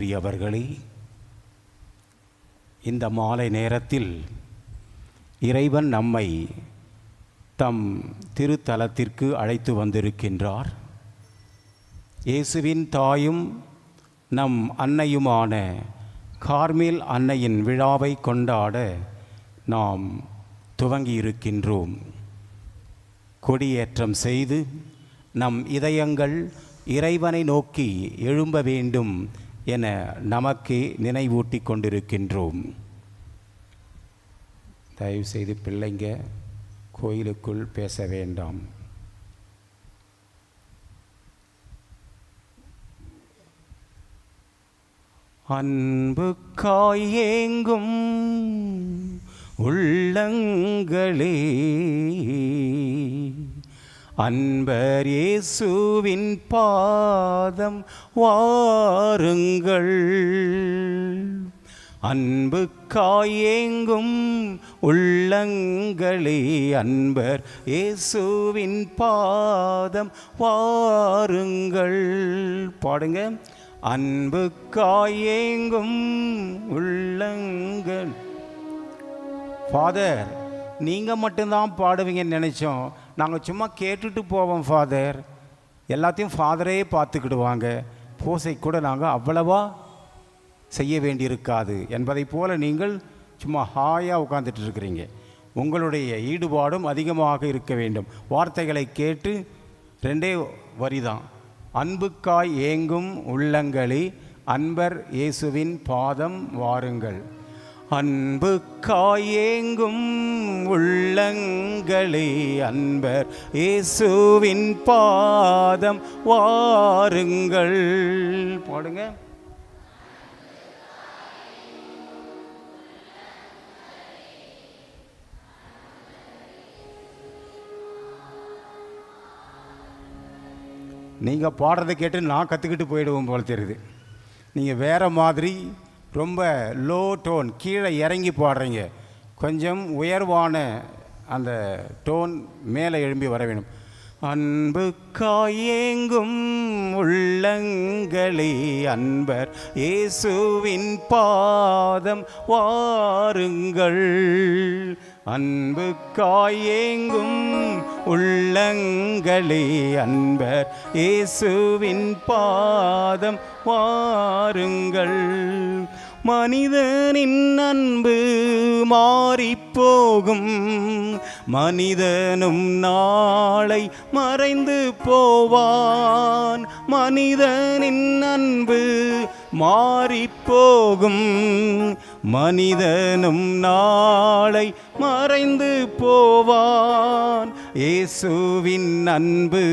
பிரியவர்களே இந்த மாலை நேரத்தில் இறைவன் நம்மை தம் திருத்தலத்திற்கு அழைத்து வந்திருக்கின்றார். இயேசுவின் தாயும் நம் அன்னையுமான கார்மேல் அன்னையின் விழாவை கொண்டாட நாம் துவங்கியிருக்கின்றோம். கொடியேற்றம் செய்து நம் இதயங்கள் இறைவனை நோக்கி எழும்ப வேண்டும் என நமக்கே நினைவூட்டிக் கொண்டிருக்கின்றோம். தயவுசெய்து பிள்ளைங்க கோயிலுக்குள் பேச வேண்டாம். அன்பு காயேங்கும் உள்ளங்களே. அன்பர் இயேசுவின் பாதம் வாருங்கள். அன்பு காயேங்கும் உள்ளங்களே அன்பர் இயேசுவின் பாதம் வாருங்கள். பாடுங்க. அன்பு காயேங்கும் உள்ளங்கள். ஃபாதர் நீங்கள் மட்டும்தான் பாடுவீங்கன்னு நினச்சோம். நாங்கள் சும்மா கேட்டுட்டு போவோம் ஃபாதர் எல்லாத்தையும் ஃபாதரே பார்த்துக்கிடுவாங்க. பூசை கூட நாங்கள் அவ்வளவா செய்ய வேண்டியிருக்காது. என்பதைப் போல் நீங்கள் சும்மா ஹாயாக உட்காந்துட்டு இருக்கிறீங்க. உங்களுடைய ஈடுபாடும் அதிகமாக இருக்க வேண்டும். வார்த்தைகளை கேட்டு ரெண்டே வரி தான் அன்புக்காய் ஏங்கும் உள்ளங்களி அன்பர் இயேசுவின் பாதம் வாருங்கள். அன்பு காயேங்கும் உள்ளங்களே அன்பர். இயேசுவின் பாதம் வாருங்கள். பாடுங்க. நீங்கள் பாடுறதை கேட்டு நான் கற்றுக்கிட்டு போயிடுவோம் போல தெரியுது. நீங்கள் வேறு மாதிரி ரொம்ப லோ டோன் கீழே இறங்கி பாடுறீங்க. கொஞ்சம் உயர்வான அந்த டோன் மேலே எழும்பி வர வேணும். அன்பு காயேங்கும் உள்ளங்களே அன்பர். இயேசுவின் பாதம் வாருங்கள். அன்பு காயேங்கும் உள்ளங்களே அன்பர். இயேசுவின் பாதம் வாருங்கள். மனிதனின் அன்பு மாறிப்போகும். மனிதனும் நாளை மறைந்து போவான். மனிதனின் அன்பு மாறிப்போகும். மனிதனும் நாளை மறைந்து போவான். இயேசுவின் அன்பு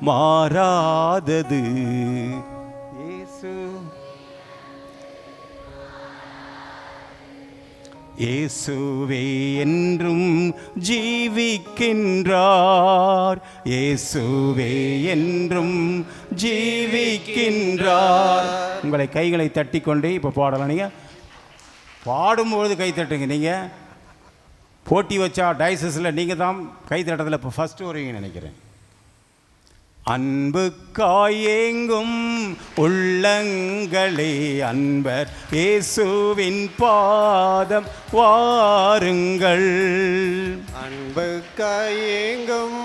மாறாதது. இயேசுவே என்றும் ஜீவிக்கின்றார். இயேசுவே என்றும் ஜீவிக்கின்றார். உங்களை கைகளை தட்டிக்கொண்டே இப்போ பாடலாம். நீங்கள் பாடும்பொழுது கை தட்டுங்க. நீங்கள் போட்டி வச்சா டைசஸில் நீங்கள் தான் கை தட்டத்தில் இப்போ ஃபஸ்ட்டு வருவீங்கன்னு நினைக்கிறேன். அன்பு காயேங்கும் உள்ளங்களே அன்பர் இயேசுவின் பாதம் வாருங்கள். அன்பு கையெங்கும்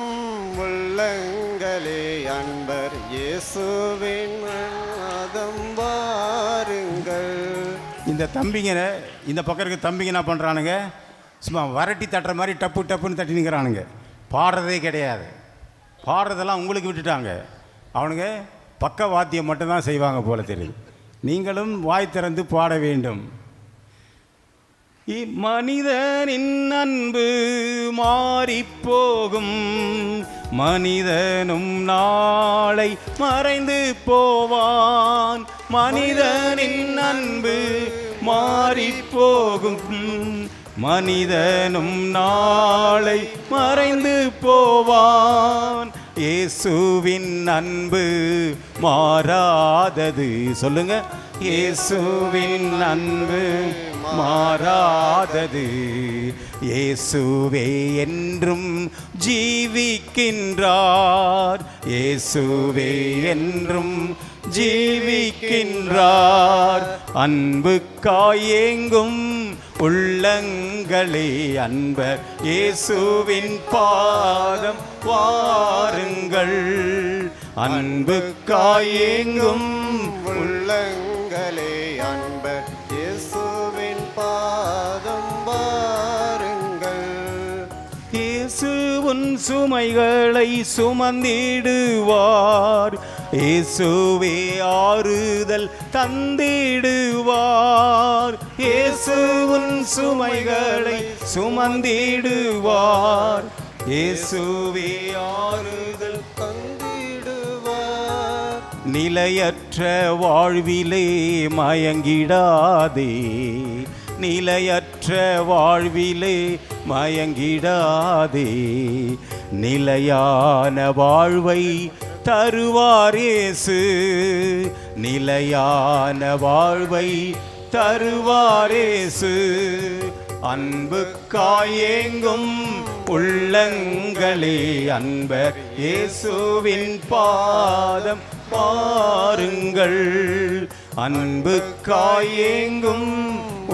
உள்ளங்களே அன்பர் இயேசுவின் நாதம் வாருங்கள். இந்த தம்பிங்க இந்த பக்கம் இருக்க தம்பிங்க என்ன பண்ணுறானுங்க சும்மா வரட்டி தட்டுற மாதிரி டப்பு டப்புன்னு தட்டி நிற்கிறானுங்க பாடுறதே கிடையாது. பாடுறதெல்லாம் உங்களுக்கு விட்டுட்டாங்க. அவனுங்க பக்க வாத்தியம் மட்டும்தான் செய்வாங்க போல தெரியுது. நீங்களும் வாய் திறந்து பாட வேண்டும். மனிதனின் அன்பு மாறிப்போகும். மனிதனும் நாளை மறைந்து போவான். மனிதனின் அன்பு மாறிப்போகும். மனிதனும் நாளை மறைந்து போவான். இயேசுவின் அன்பு மாறாதது. சொல்லுங்க. இயேசுவின் அன்பு மாறாதது. இயேசுவே என்றும் ஜீவிக்கின்றார். இயேசுவே என்றும் ஜீவிக்கின்றார். அன்புக்காயேங்கும் உள்ளங்களே அன்பர். இயேசுவின் பாதம் வாருங்கள். அன்புக்காயேங்கும் உள்ளங்கள் மக்களே அன்பர் இயேசுவின் பாதம் வாருங்கள். இயேசு உன் சுமைகளை சுமந்திடுவார். இயேசுவே ஆறுதல் தந்திடுவார். இயேசு உன் சுமைகளை சுமந்திடுவார். இயேசுவே ஆறுதல் நிலையற்ற வாழ்விலே மயங்கிடாதே. நிலையற்ற வாழ்விலே மயங்கிடாதே. நிலையான வாழ்வை தருவாரேசு நிலையான வாழ்வை தருவாரேசு அன்பு காயேங்கும் உள்ளங்களே அன்பர் இயேசுவின் பாதம். பாருங்கள். அன்பு காயேங்கும்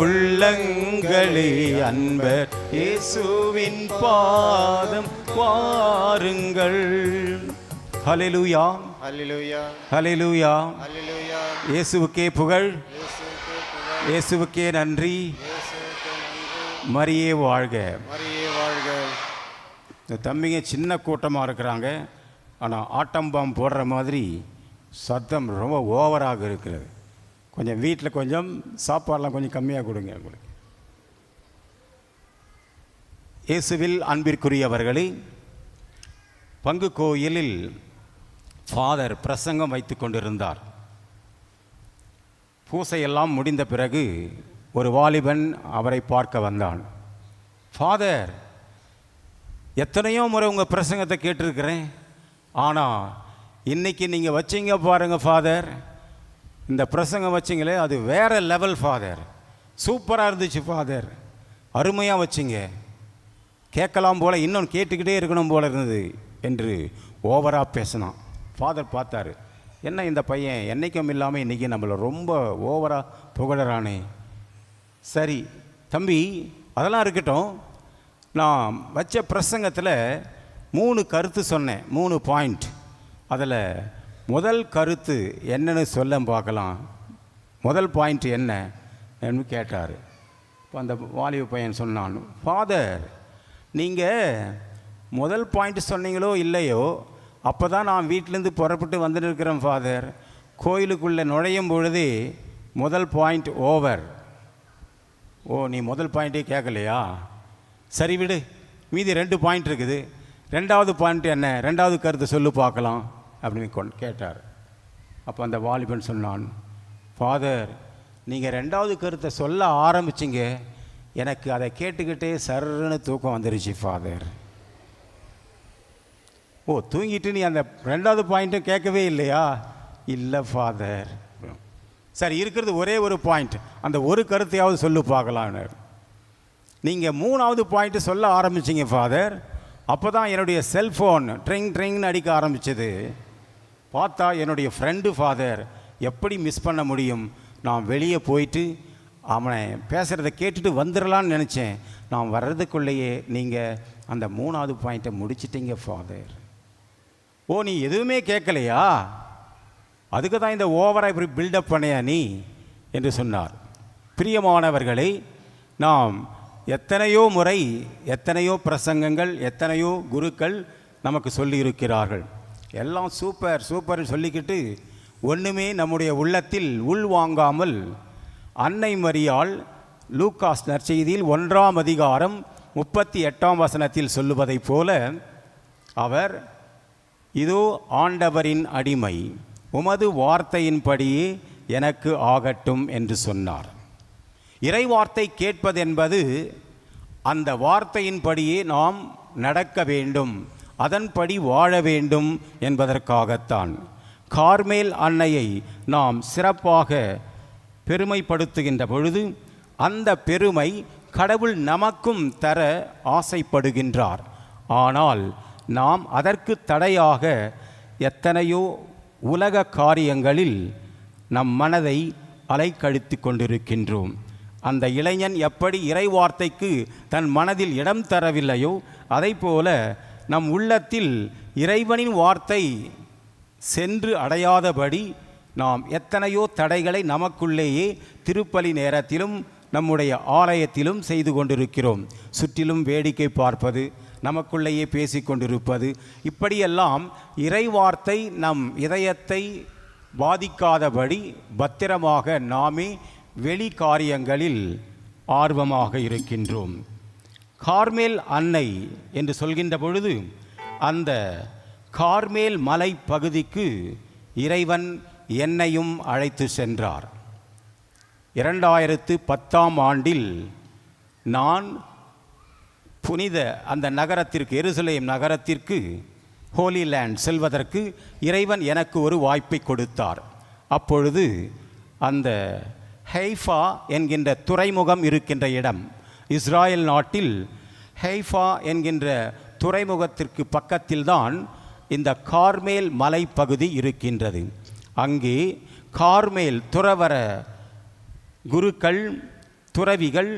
உள்ளங்களே. அன்பர் இயேசுவின் பாதம் பாருங்கள். அல்லேலூயா ஹalleluya. அல்லேலூயா இயேசுவுக்கே புகழ். இயேசுவுக்கே நன்றி. மரியே வாழ்க. மரியே வாழ்க. இந்த தம்பிங்க சின்ன கூட்டமாக இருக்கிறாங்க. ஆனால் ஆட்டம் பாம் போடுற மாதிரி சத்தம் ரொம்ப ஓவராக இருக்கிறது. கொஞ்சம் வீட்டில் கொஞ்சம் சாப்பாடெலாம் கொஞ்சம் கம்மியாக கொடுங்க உங்களுக்கு. இயேசுவில் அன்பிற்குரியவர்களே பங்கு கோயிலில் ஃபாதர் பிரசங்கம் வைத்து கொண்டிருந்தார். பூசையெல்லாம் முடிந்த பிறகு ஒரு வாலிபன் அவரை பார்க்க வந்தான். ஃபாதர் எத்தனையோ முறை உங்கள் பிரசங்கத்தை கேட்டிருக்கிறேன். ஆனால் இன்றைக்கி நீங்கள் வச்சீங்க பாருங்கள் ஃபாதர் இந்த பிரசங்கம் வச்சிங்களே அது வேறு லெவல் ஃபாதர் சூப்பராக இருந்துச்சு ஃபாதர் அருமையாக வச்சிங்க. கேட்கலாம் போல் இன்னும் கேட்டுக்கிட்டே இருக்கணும் போல் இருந்தது என்று ஓவராக பேசினான். ஃபாதர் பார்த்தாரு. என்ன இந்த பையன்? என்னைக்கும் இல்லாமல் இன்றைக்கி நம்மளை ரொம்ப ஓவராக புகழறானே. சரி தம்பி அதெல்லாம் இருக்கட்டும். நான் வச்ச பிரசங்கத்தில் மூணு கருத்து சொன்னேன் மூணு பாயிண்ட் அதில் முதல் கருத்து என்னன்னு சொல்ல பார்க்கலாம். முதல் பாயிண்ட் என்ன கேட்டார். இப்போ அந்த வாலிப பையன் சொன்னான் ஃபாதர் நீங்கள் முதல் பாயிண்ட் சொன்னீங்களோ இல்லையோ அப்போ தான் நான் வீட்டிலேருந்து புறப்பட்டு வந்துட்டு இருக்கிறேன் ஃபாதர் கோயிலுக்குள்ளே நுழையும் பொழுது முதல் பாயிண்ட் ஓவர் ஓ நீ முதல் பாயிண்ட்டே கேட்கலையா சரி விடு. மீதி ரெண்டு பாயிண்ட் இருக்குது. ரெண்டாவது பாயிண்ட் என்ன? ரெண்டாவது கருத்து சொல்லு பார்க்கலாம். அப்படின்னு கொண் கேட்டார். அப்போ அந்த வாலிபன் சொன்னான் ஃபாதர் நீங்கள் ரெண்டாவது கருத்தை சொல்ல ஆரம்பிச்சிங்க. எனக்கு அதை கேட்டுக்கிட்டே சர்ன்னு தூக்கம் வந்துருச்சு ஃபாதர். ஓ தூங்கிட்டு நீ அந்த ரெண்டாவது பாயிண்ட்டும் கேட்கவே இல்லையா? இல்லை ஃபாதர். சரி இருக்கிறது ஒரே ஒரு பாயிண்ட். அந்த ஒரு கருத்தையாவது சொல்லு பார்க்கலான்னு நீங்கள் மூணாவது பாயிண்ட்டு சொல்ல ஆரம்பிச்சிங்க ஃபாதர். அப்போ தான் என்னுடைய செல்ஃபோன் ட்ரிங் ட்ரிங்னு அடிக்க ஆரம்பிச்சது. பார்த்தா என்னுடைய ஃப்ரெண்டு ஃபாதர் எப்படி மிஸ் பண்ண முடியும்? நான் வெளியே போயிட்டு அவனை பேசுகிறத கேட்டுட்டு வந்துடலான்னு நினச்சேன். நான் வர்றதுக்குள்ளேயே நீங்கள் அந்த மூணாவது பாயிண்ட்டை முடிச்சிட்டிங்க ஃபாதர் ஓ நீ எதுவுமே கேட்கலையா? அதுக்கு தான் இந்த ஓவராக இப்படி பில்டப் பண்ணியா நீ? என்று சொன்னார். பிரியமானவர்களை நாம் எத்தனையோ முறை எத்தனையோ பிரசங்கங்கள் எத்தனையோ குருக்கள் நமக்கு சொல்லியிருக்கிறார்கள். எல்லாம் சூப்பர் சூப்பர்னு சொல்லிக்கிட்டு ஒன்றுமே நம்முடைய உள்ளத்தில் உள்வாங்காமல் அன்னை மரியால் லூக்காஸ் நற்செய்தியில் ஒன்றாம் அதிகாரம் முப்பத்தி எட்டாம் வசனத்தில் சொல்லுவதைப் போல அவர் இதோ ஆண்டவரின் அடிமை உமது வார்த்தையின்படியே எனக்கு ஆகட்டும் என்று சொன்னார். இறைவார்த்தை கேட்பதென்பது அந்த வார்த்தையின்படியே நாம் நடக்க வேண்டும். அதன்படி வாழ வேண்டும் என்பதற்காகத்தான். கார்மேல் அன்னையை நாம் சிறப்பாக பெருமைப்படுத்துகின்ற பொழுது அந்த பெருமை கடவுள் நமக்கும் தர ஆசைப்படுகின்றார். ஆனால் நாம் அதற்கு தடையாக எத்தனையோ உலக காரியங்களில் நம் மனதை அலைக்கழித்து கொண்டிருக்கின்றோம். அந்த இளைஞன் எப்படி இறைவார்த்தைக்கு தன் மனதில் இடம் தரவில்லையோ அதைப்போல நம் உள்ளத்தில் இறைவனின் வார்த்தை சென்று அடையாதபடி நாம் எத்தனையோ தடைகளை நமக்குள்ளேயே திருப்பலி நேரத்திலும் நம்முடைய ஆலயத்திலும் செய்து கொண்டிருக்கிறோம். சுற்றிலும் வேடிக்கை பார்ப்பது நமக்குள்ளேயே பேசிக்கொண்டிருப்பது இப்படியெல்லாம் இறைவார்த்தை நம் இதயத்தை பாதிக்காதபடி பத்திரமாக நாமே வெளி காரியங்களில் ஆர்வமாக இருக்கின்றோம். கார்மேல் அன்னை என்று சொல்கின்ற பொழுது அந்த கார்மேல் மலை பகுதிக்கு இறைவன் என்னையும் அழைத்து சென்றார். இரண்டாயிரத்து பத்தாம் ஆண்டில் நான் புனித அந்த நகரத்திற்கு எருசலேம் நகரத்திற்கு ஹோலி லேண்ட் செல்வதற்கு இறைவன் எனக்கு ஒரு வாய்ப்பை கொடுத்தார். அப்பொழுது அந்த ஹைஃபா என்கின்ற துறைமுகம் இருக்கின்ற இடம் இஸ்ராயல் நாட்டில் ஹெய்ஃபா என்கின்ற துறைமுகத்திற்கு பக்கத்தில்தான் இந்த கார்மேல் மலைப்பகுதி இருக்கின்றது. அங்கே கார்மேல் துறவர குருக்கள் துறவிகள்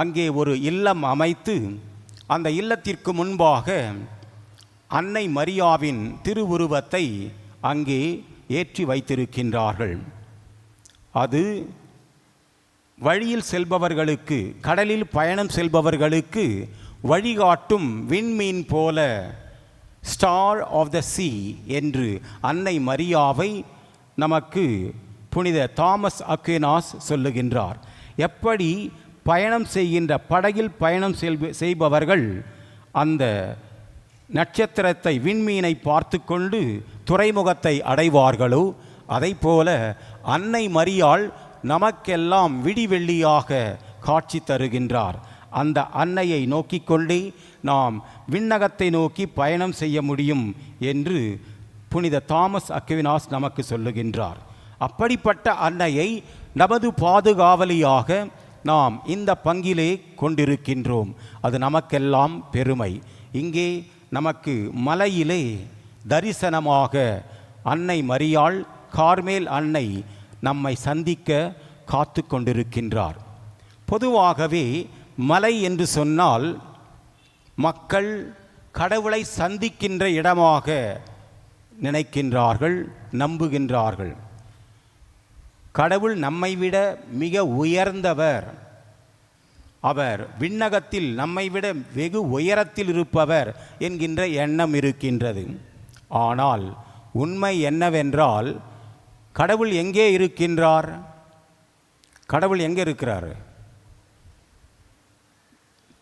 அங்கே ஒரு இல்லம் அமைத்து அந்த இல்லத்திற்கு முன்பாக அன்னை மரியாவின் திருவுருவத்தை அங்கே ஏற்றி வைத்திருக்கின்றார்கள். அது வழியில் செல்பவர்களுக்கு கடலில் பயணம் செல்பவர்களுக்கு வழிகாட்டும் விண்மீன் போல ஸ்டார் ஆஃப் த சி என்று அன்னை மரியாவை நமக்கு புனித தாமஸ் அக்வினாஸ் சொல்லுகின்றார். எப்படி பயணம் செய்கின்ற படகில் பயணம் செல்ப செய்பவர்கள் அந்த நட்சத்திரத்தை விண்மீனை பார்த்து கொண்டு துறைமுகத்தை அடைவார்களோ அதைப்போல அன்னை மரியாள் நமக்கெல்லாம் விடிவெள்ளியாக காட்சி தருகின்றார். அந்த அன்னையை நோக்கிக் கொண்டே நாம் விண்ணகத்தை நோக்கி பயணம் செய்ய முடியும் என்று புனித தாமஸ் அக்வினாஸ் நமக்கு சொல்லுகின்றார். அப்படிப்பட்ட அன்னையை நமது பாதுகாவலியாக நாம் இந்த பங்கிலே கொண்டிருக்கின்றோம். அது நமக்கெல்லாம் பெருமை. இங்கே நமக்கு மலையிலே தரிசனமாக அன்னை மரியாள் கார்மேல் அன்னை நம்மை சந்திக்க காத்து கொண்டிருக்கின்றார் பொதுவாகவே மலை என்று சொன்னால் மக்கள் கடவுளை சந்திக்கின்ற இடமாக நினைக்கின்றார்கள் நம்புகின்றார்கள். கடவுள் நம்மை விட மிக உயர்ந்தவர். அவர் விண்ணகத்தில் நம்மை விட வெகு உயரத்தில் இருப்பவர் என்கின்ற எண்ணம் இருக்கின்றது. ஆனால் உண்மை என்னவென்றால் கடவுள் எங்கே இருக்கின்றார்? கடவுள் எங்கே இருக்கிறார்?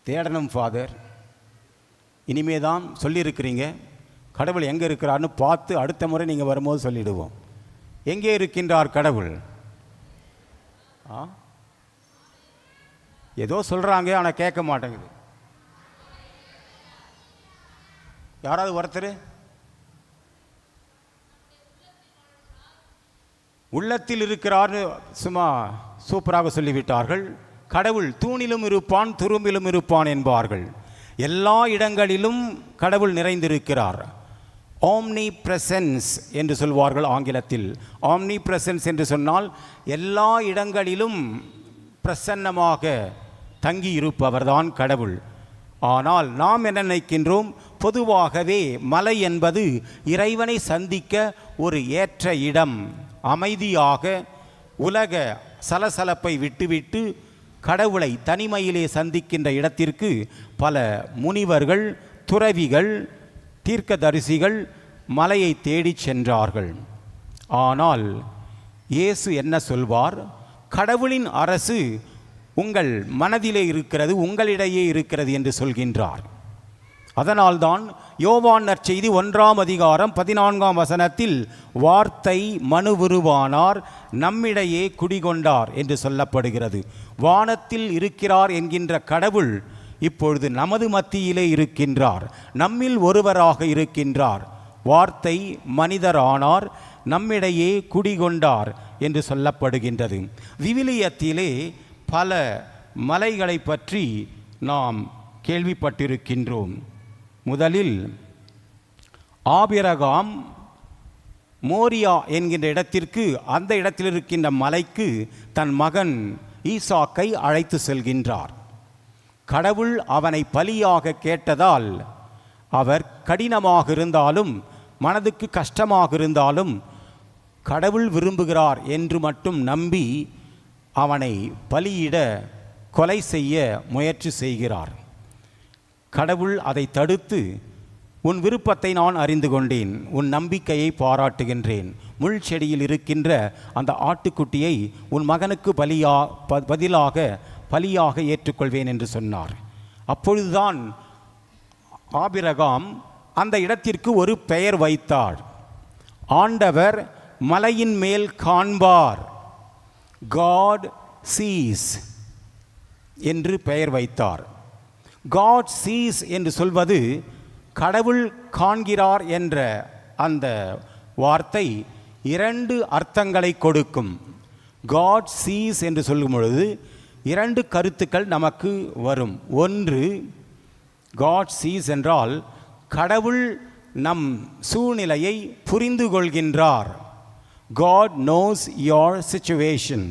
தேடணும் ஃபாதர் இனிமே தான் சொல்லியிருக்கிறீங்க. கடவுள் எங்கே இருக்கிறார்னு பார்த்து அடுத்த முறை நீங்கள் வரும்போது சொல்லிடுவோம். எங்கே இருக்கின்றார் கடவுள்? ஆ? ஏதோ சொல்கிறாங்க ஆனால் கேட்க மாட்டேங்குது. யாராவது ஒருத்தர்? உள்ளத்தில் இருக்கிறார் சும்மா சூப்பராக சொல்லிவிட்டார்கள். கடவுள் தூணிலும் இருப்பான் துரும்பிலும் இருப்பான் என்பார்கள். எல்லா இடங்களிலும் கடவுள் நிறைந்திருக்கிறார். ஆம்னி பிரசன்ஸ் என்று சொல்வார்கள் ஆங்கிலத்தில். ஆம்னி பிரசன்ஸ் என்று சொன்னால் எல்லா இடங்களிலும் பிரசன்னமாக தங்கி இருப்பவர்தான் கடவுள். ஆனால் நாம் என்ன நினைக்கின்றோம்? பொதுவாகவே மலை என்பது இறைவனை சந்திக்க ஒரு ஏற்ற இடம். அமைதியாக உலக சலசலப்பை விட்டுவிட்டு கடவுளை தனிமையிலே சந்திக்கின்ற இடத்திற்கு பல முனிவர்கள் துறவிகள் தீர்க்கதரிசிகள் மலையை தேடிச் சென்றார்கள். ஆனால் இயேசு என்ன சொல்வார்? கடவுளின் அரசு உங்கள் மனதிலே இருக்கிறது உங்களிடையே இருக்கிறது என்று சொல்கின்றார். அதனால்தான் யோவான் நற்செய்தி ஒன்றாம் அதிகாரம் பதினான்காம் வசனத்தில் வார்த்தை மனுவுருவானார் நம்மிடையே குடிகொண்டார் என்று சொல்லப்படுகிறது. வானத்தில் இருக்கிறார் என்கின்ற கடவுள் இப்பொழுது நமது மத்தியிலே இருக்கின்றார். நம்மில் ஒருவராக இருக்கின்றார். வார்த்தை மனிதரானார் நம்மிடையே குடிகொண்டார் என்று சொல்லப்படுகின்றது. விவிலியத்திலே பல மலைகளை பற்றி நாம் கேள்விப்பட்டிருக்கின்றோம். முதலில் ஆபிரகாம் மோரியா என்கின்ற இடத்திற்கு அந்த இடத்தில் இருக்கின்ற மலைக்கு தன் மகன் ஈசாக்கை அழைத்து செல்கின்றார். கடவுள் அவனை பலியாக கேட்டதால் அவர் கடினமாக இருந்தாலும் மனதுக்கு கஷ்டமாக இருந்தாலும் கடவுள் விரும்புகிறார் என்று மட்டும் நம்பி அவனை பலியிட கொலை செய்ய முயற்சி செய்கிறார். கடவுள் அதை தடுத்து உன் விருப்பத்தை நான் அறிந்து கொண்டேன் உன் நம்பிக்கையை பாராட்டுகின்றேன். முள் செடியில் இருக்கின்ற அந்த ஆட்டுக்குட்டியை உன் மகனுக்கு பலியா ப- பதிலாக பலியாக ஏற்றுக்கொள்வேன் என்று சொன்னார். அப்பொழுதுதான் ஆபிரகாம் அந்த இடத்திற்கு ஒரு பெயர் வைத்தார். ஆண்டவர் மலையின் மேல் காண்பார். காட் சீஸ் என்று பெயர் வைத்தார். காட் சீஸ் என்று சொல்வது கடவுள் காண்கிறார் என்ற அந்த வார்த்தை இரண்டு அர்த்தங்களை கொடுக்கும். காட் சீஸ் என்று சொல்லும் பொழுது இரண்டு கருத்துக்கள் நமக்கு வரும். ஒன்று காட் சீஸ் என்றால் கடவுள் நம் சூழ்நிலையை புரிந்து கொள்கின்றார். காட் நோஸ் யோர் சுச்சுவேஷன்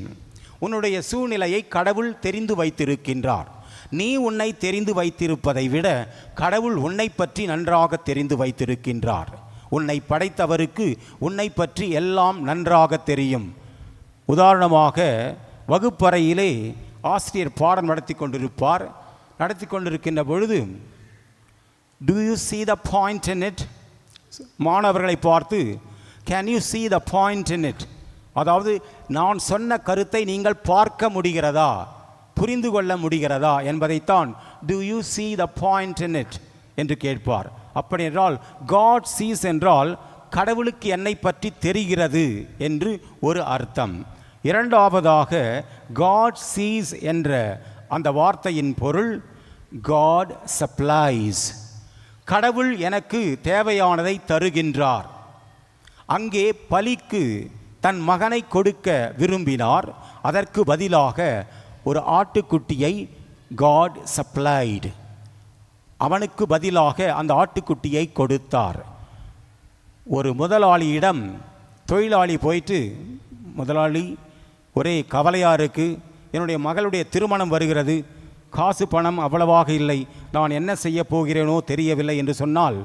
உன்னுடைய சூழ்நிலையை கடவுள் தெரிந்து வைத்திருக்கின்றார். நீ உன்னை தெரிந்து வைத்திருப்பதை விட கடவுள் உன்னை பற்றி நன்றாக தெரிந்து வைத்திருக்கின்றார். உன்னை படைத்தவருக்கு உன்னை பற்றி எல்லாம் நன்றாக தெரியும். உதாரணமாக வகுப்பறையிலே ஆசிரியர் பாடம் நடத்தி கொண்டிருப்பார். நடத்தி கொண்டிருக்கின்ற பொழுது do you see the point in it மாணவர்களை பார்த்து can you see the point in it அதாவது நான் சொன்ன கருத்தை நீங்கள் பார்க்க முடிகிறதா? புரிந்து கொள்ள முடிகிறதா என்பதைத்தான் do you see the point in it என்று கேட்பார். அப்படி என்றால் காட் சீஸ் என்றால் கடவுளுக்கு என்னை பற்றி தெரிகிறது என்று ஒரு அர்த்தம். இரண்டாவதாக காட் சீஸ் என்ற அந்த வார்த்தையின் பொருள் காட் சப்ளைஸ் கடவுள் எனக்கு தேவையானதை தருகின்றார். அங்கே பலிக்கு தன் மகனை கொடுக்க விரும்பினார். அதற்கு பதிலாக ஒரு ஆட்டுக்குட்டியை காட் சப்ளைடு அவனுக்கு பதிலாக அந்த ஆட்டுக்குட்டியை கொடுத்தார். ஒரு முதலாளியிடம் தொழிலாளி போயிட்டு முதலாளி ஒரே கவலையாக இருக்குது என்னுடைய மகளுடைய திருமணம் வருகிறது. காசு பணம் அவ்வளவாக இல்லை. நான் என்ன செய்ய போகிறேனோ தெரியவில்லை என்று சொன்னால்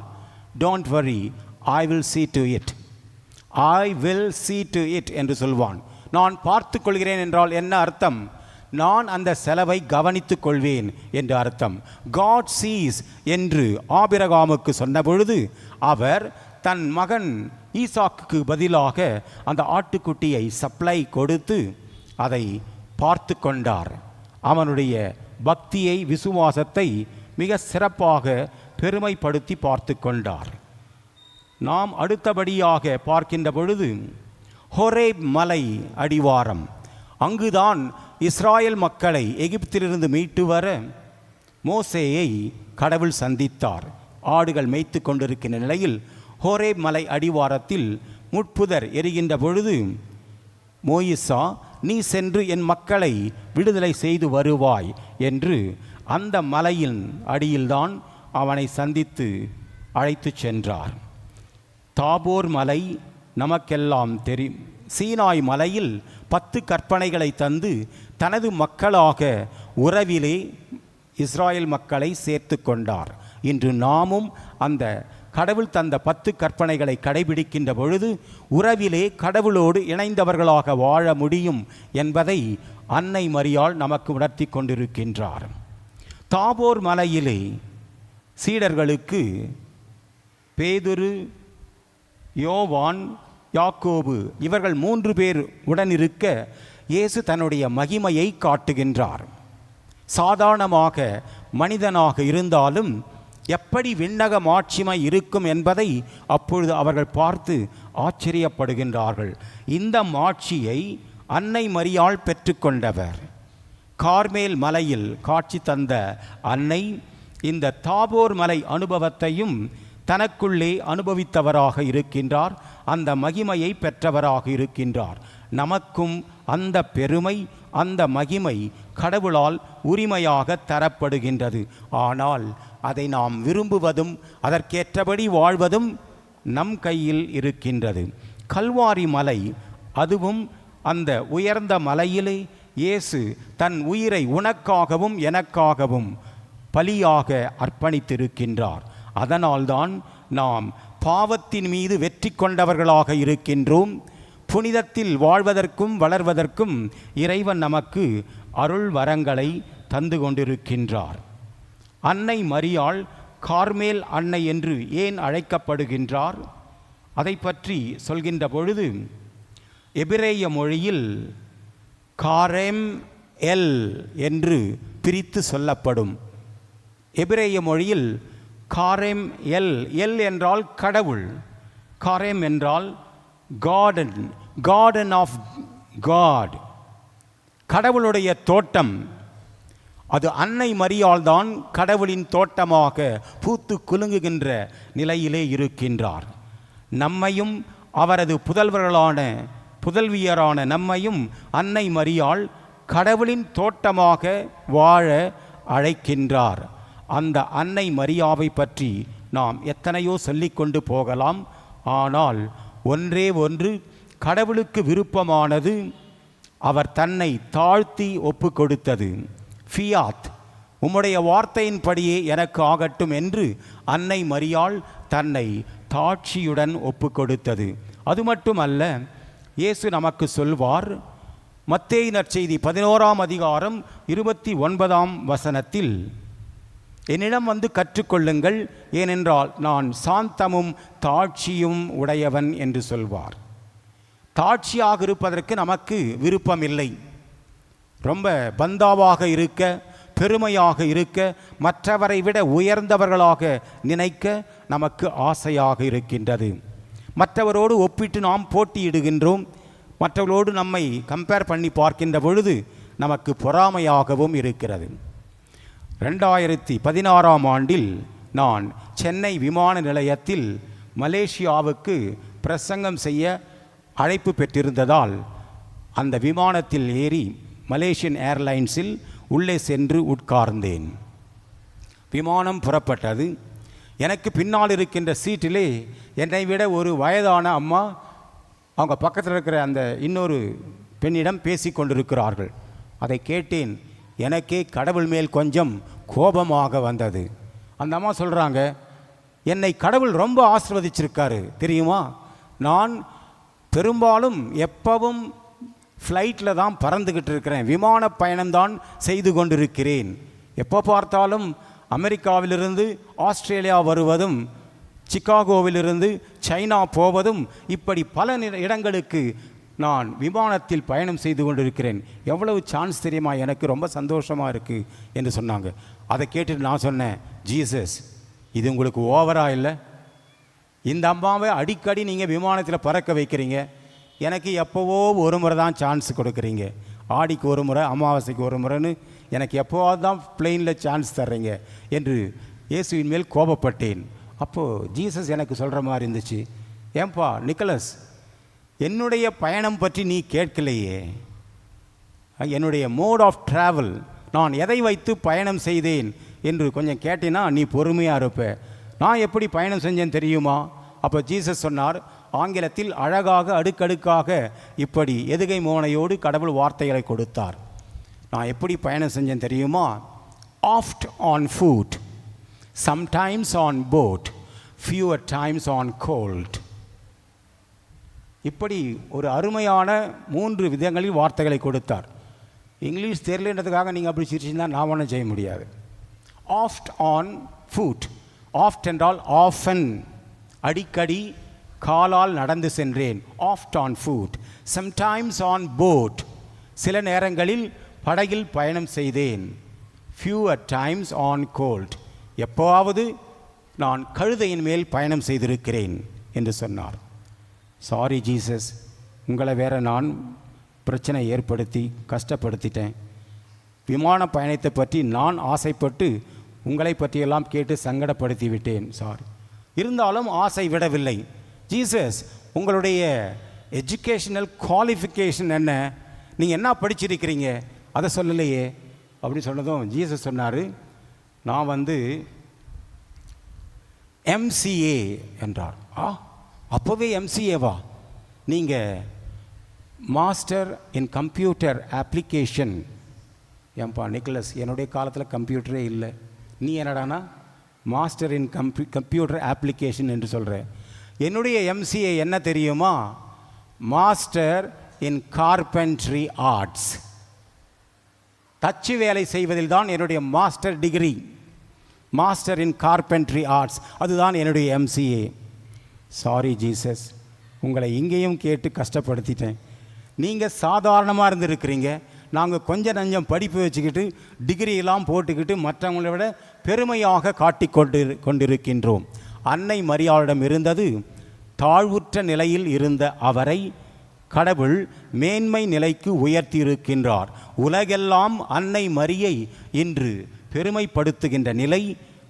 don't worry I will see to it I will see to it என்று சொல்வான். நான் பார்த்து கொள்கிறேன் என்றால் என்ன அர்த்தம்? நான் அந்த செலவை கவனித்துக் கொள்வேன் என்று அர்த்தம். காட் சீஸ் என்று ஆபிரகாமுக்கு சொன்னபொழுது அவர் தன் மகன் ஈசாக்கு பதிலாக அந்த ஆட்டுக்குட்டியை சப்ளை கொடுத்து அதை பார்த்து கொண்டார். அவனுடைய பக்தியை விசுவாசத்தை மிக சிறப்பாக பெருமைப்படுத்தி பார்த்து கொண்டார். நாம் அடுத்தபடியாக பார்க்கின்ற பொழுது ஹொரேப் மலை அடிவாரம். அங்குதான் இஸ்ராயல் மக்களை எகிப்திலிருந்து மீட்டு வர மோசேயை கடவுள் சந்தித்தார். ஆடுகள் மேய்த்து கொண்டிருக்கின்ற நிலையில் ஹோரே மலை அடிவாரத்தில் முட்புதர் எரிகின்ற பொழுது மோயிசா நீ சென்று என் மக்களை விடுதலை செய்து வருவாய் என்று அந்த மலையின் அடியில்தான் அவனை சந்தித்து அழைத்துச் சென்றார். தாபோர் மலை நமக்கெல்லாம் தெரியும். சீனாய் மலையில் பத்து கற்பனைகளை தந்து தனது மக்களாக உறவிலே இஸ்ராயல் மக்களை சேர்த்து கொண்டார். இன்று நாமும் அந்த கடவுள் தந்த பத்து கற்பனைகளை கடைபிடிக்கின்ற பொழுது உறவிலே கடவுளோடு இணைந்தவர்களாக வாழ முடியும் என்பதை அன்னை மரியாள் நமக்கு உணர்த்தி கொண்டிருக்கின்றார். தாபோர் மலையிலே சீடர்களுக்கு பேதுரு யோவான் யாக்கோபு இவர்கள் மூன்று பேர் உடனிருக்க இயேசு தன்னுடைய மகிமையை காட்டுகின்றார். சாதாரணமாக மனிதனாக இருந்தாலும் எப்படி விண்ணக மாட்சிமை இருக்கும் என்பதை அப்பொழுது அவர்கள் பார்த்து ஆச்சரியப்படுகின்றார்கள். இந்த மாட்சியை அன்னை மரியாள் பெற்றுக்கொண்டவர் கார்மேல் மலையில் காட்சி தந்த அன்னை இந்த தாபோர் மலை அனுபவத்தையும் தனக்குள்ளே அனுபவித்தவராக இருக்கின்றார் அந்த மகிமையை பெற்றவராக இருக்கின்றார். நமக்கும் அந்த பெருமை அந்த மகிமை கடவுளால் உரிமையாக தரப்படுகின்றது. ஆனால் அதை நாம் விரும்புவதும் அதற்கேற்றபடி வாழ்வதும் நம் கையில் இருக்கின்றது. கல்வாரி மலை அதுவும் அந்த உயர்ந்த மலையிலே இயேசு தன் உயிரை உனக்காகவும் எனக்காகவும் பலியாக அர்ப்பணித்திருக்கின்றார். அதனால்தான் நாம் பாவத்தின் மீது வெற்றி கொண்டவர்களாக இருக்கின்றோம். புனிதத்தில் வாழ்வதற்கும் வளர்வதற்கும் இறைவன் நமக்கு அருள் வரங்களை தந்து கொண்டிருக்கின்றார். அன்னை மரியாள் கார்மேல் அன்னை என்று ஏன் அழைக்கப்படுகின்றார்? அதை பற்றி சொல்கின்ற பொழுது எபிரேய மொழியில் காரெம் எல் என்று பிரித்து சொல்லப்படும். எபிரேய மொழியில் காரெம் எல். எல் என்றால் கடவுள். காரெம் என்றால் கார்டன் கார்டன் ஆஃப் காட் கடவுளுடைய தோட்டம். அது அன்னை மரியால் தான் கடவுளின் தோட்டமாக பூத்து குலுங்குகின்ற நிலையிலே இருக்கின்றார். நம்மையும் அவரது புதல்வர்களான புதல்வியரான நம்மையும் அன்னை மரியாள் கடவுளின் தோட்டமாக வாழ அழைக்கின்றார். அந்த அன்னை மரியாவை பற்றி நாம் எத்தனையோ சொல்லிக்கொண்டு போகலாம். ஆனால் ஒன்றே ஒன்று கடவுளுக்கு விருப்பமானது அவர் தன்னை தாழ்த்தி ஒப்பு கொடுத்தது. ஃபியாத் உம்முடைய வார்த்தையின்படியே எனக்கு ஆகட்டும் என்று அன்னை மரியாள் தன்னை தாட்சியுடன் ஒப்பு கொடுத்தது. அது மட்டுமல்ல இயேசு நமக்கு சொல்வார் மத்தேய் நற்செய்தி பதினோராம் அதிகாரம் இருபத்தி ஒன்பதாம் வசனத்தில் என்னிடம் வந்து கற்றுக்கொள்ளுங்கள் ஏனென்றால் நான் சாந்தமும் தாட்சியும் உடையவன் என்று சொல்வார். தாட்சியாக இருப்பதற்கு நமக்கு விருப்பமில்லை. ரொம்ப பந்தாவாக இருக்க பெருமையாக இருக்க மற்றவரை விட உயர்ந்தவர்களாக நினைக்க நமக்கு ஆசையாக இருக்கின்றது. மற்றவரோடு ஒப்பிட்டு நாம் போட்டியிடுகின்றோம். மற்றவர்களோடு நம்மை கம்பேர் பண்ணி பார்க்கின்ற பொழுது நமக்கு பொறாமையாகவும் இருக்கிறது. ரெண்டாயிரத்தி பதினாறாம் ஆண்டில் நான் சென்னை விமான நிலையத்தில் மலேசியாவுக்கு பிரசங்கம் செய்ய அழைப்பு பெற்றிருந்ததால் அந்த விமானத்தில் ஏறி மலேசியன் ஏர்லைன்ஸில் உள்ளே சென்று உட்கார்ந்தேன். விமானம் புறப்பட்டது. எனக்கு பின்னால் இருக்கின்ற சீட்டிலே என்னை விட ஒரு வயதான அம்மா அவங்க பக்கத்தில் இருக்கிற அந்த இன்னொரு பெண்ணிடம் பேசி கொண்டிருக்கிறார்கள் அதை கேட்டேன். எனக்கே கடவுள் மேல் கொஞ்சம் கோபமாக வந்தது. அந்த அம்மா சொல்கிறாங்க என்னை கடவுள் ரொம்ப ஆசிர்வதிச்சிருக்காரு தெரியுமா? நான் பெரும்பாலும் எப்பவும் ஃப்ளைட்டில் தான் பறந்துக்கிட்டு இருக்கிறேன். விமான பயணம்தான் செய்து கொண்டிருக்கிறேன். எப்போ பார்த்தாலும் அமெரிக்காவிலிருந்து ஆஸ்திரேலியா வருவதும் சிக்காகோவிலிருந்து சைனா போவதும் இப்படி பல இடங்களுக்கு நான் விமானத்தில் பயணம் செய்து கொண்டிருக்கிறேன். எவ்வளவு சான்ஸ் தெரியுமா? எனக்கு ரொம்ப சந்தோஷமாக இருக்குது என்று சொன்னாங்க. அதை கேட்டுட்டு நான் சொன்னேன் ஜீசஸ் இது உங்களுக்கு ஓவராக இல்லை? இந்த அம்மாவை அடிக்கடி நீங்கள் விமானத்தில் பறக்க வைக்கிறீங்க. எனக்கு எப்போவோ ஒரு முறை தான் சான்ஸ் கொடுக்குறீங்க. ஆடிக்கு ஒரு முறை அமாவாசைக்கு ஒரு முறைன்னு எனக்கு எப்போவாவது தான் பிளெயினில் சான்ஸ் தர்றீங்க என்று இயேசுவின் மேல் கோபப்பட்டேன். அப்போது ஜீசஸ் எனக்கு சொல்கிற மாதிரி இருந்துச்சு. ஏன்பா நிக்கலஸ் என்னுடைய பயணம் பற்றி நீ கேட்கலையே. என்னுடைய மோட் ஆஃப் ட்ராவல் நான் எதை வைத்து பயணம் செய்தேன் என்று கொஞ்சம் கேட்டினா நீ பொறுமையாக இருப்ப. நான் எப்படி பயணம் செஞ்சேன் தெரியுமா? அப்போ ஜீசஸ் சொன்னார் ஆங்கிலத்தில் அழகாக அடுக்கடுக்காக இப்படி எதுகை மோனையோடு கடவுள் வார்த்தைகளை கொடுத்தார். நான் எப்படி பயணம் செஞ்சேன் தெரியுமா? Oft on foot sometimes on boat fewer times on cold இப்படி ஒரு அருமையான மூன்று விதங்களில் வார்த்தைகளை கொடுத்தார். இங்கிலீஷ் தெரியலன்றதுக்காக நீங்கள் அப்படி சிரிச்சிருந்தால் நான் ஒன்றும் செய்ய முடியாது. ஆஃப்ட் ஆன் ஃபுட் ஆஃப்ட் என்றால் ஆஃபன் அடிக்கடி காலால் நடந்து சென்றேன். Oft on foot sometimes on boat சில நேரங்களில் படகில் பயணம் செய்தேன். ஃபியூவர் டைம்ஸ் ஆன் கோல்ட் எப்போவாவது நான் கழுதையின் மேல் பயணம் செய்திருக்கிறேன் என்று சொன்னார். சாரி ஜீசஸ் உங்களை வேற நான் பிரச்சனை ஏற்படுத்தி கஷ்டப்படுத்திட்டேன். விமான பயணத்தை பற்றி நான் ஆசைப்பட்டு உங்களை பற்றியெல்லாம் கேட்டு சங்கடப்படுத்தி விட்டேன் சாரி. இருந்தாலும் ஆசை விடவில்லை. ஜீசஸ் உங்களுடைய எஜுகேஷனல் குவாலிஃபிகேஷன் என்ன? நீங்கள் என்ன படிச்சிருக்கிறீங்க? அதை சொல்லலையே. அப்படின்னு சொன்னதும் ஜீசஸ் சொன்னார் நான் வந்து எம்சிஏ என்றார். ஆ? அப்போவே எம்சிஏவா நீங்கள் மாஸ்டர் இன் கம்ப்யூட்டர் அப்ளிகேஷன் ஏன்பா நிக்லஸ் என்னுடைய காலத்தில் கம்ப்யூட்டரே இல்லை. நீ என்னடானா? மாஸ்டர் இன் கம்ப்யூ கம்ப்யூட்டர் அப்ளிகேஷன் என்று சொல்கிற என்னுடைய எம்சிஏ என்ன தெரியுமா? மாஸ்டர் இன் கார்பென்ட்ரி ஆர்ட்ஸ் தச்சு வேலை செய்வதில் தான் என்னுடைய master degree master in carpentry arts அதுதான் என்னுடைய எம்சிஏ சாரி ஜீசஸ் உங்களை இங்கேயும் கேட்டு கஷ்டப்படுத்திட்டேன். நீங்கள் சாதாரணமாக இருந்திருக்கிறீங்க. நாங்கள் கொஞ்சம் நஞ்சம் படிப்பு வச்சுக்கிட்டு டிகிரியெல்லாம் போட்டுக்கிட்டு மற்றவங்களை விட பெருமையாக காட்டி கொண்டு கொண்டிருக்கின்றோம். அன்னை மரியாளிடம் இருந்தது தாழ்வுற்ற நிலையில் இருந்த அவரை கடவுள் மேன்மை நிலைக்கு உயர்த்தியிருக்கின்றார். உலகெல்லாம் அன்னை மரியை இன்று பெருமைப்படுத்துகின்ற நிலை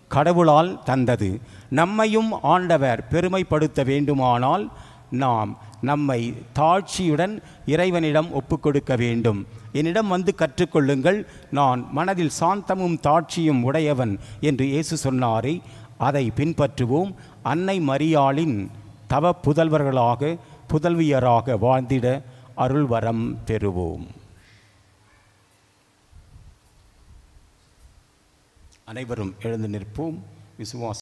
கடவுளால் தந்தது. நம்மையும் ஆண்டவர் பெருமைப்படுத்த வேண்டுமானால் நாம் நம்மை தாழ்ச்சியுடன் இறைவனிடம் ஒப்புக்கொடுக்க வேண்டும். என்னிடம் வந்து கற்றுக்கொள்ளுங்கள். நான் மனதில் சாந்தமும் தாட்சியும் உடையவன் என்று இயேசு சொன்னாரே. அதை பின்பற்றுவோம். அன்னை மரியாளின் தவ புதல்வர்களாக புதல்வியராக வாழ்ந்திட அருள்வரம் பெறுவோம். அனைவரும் எழுந்து நிற்போம். விசுவாச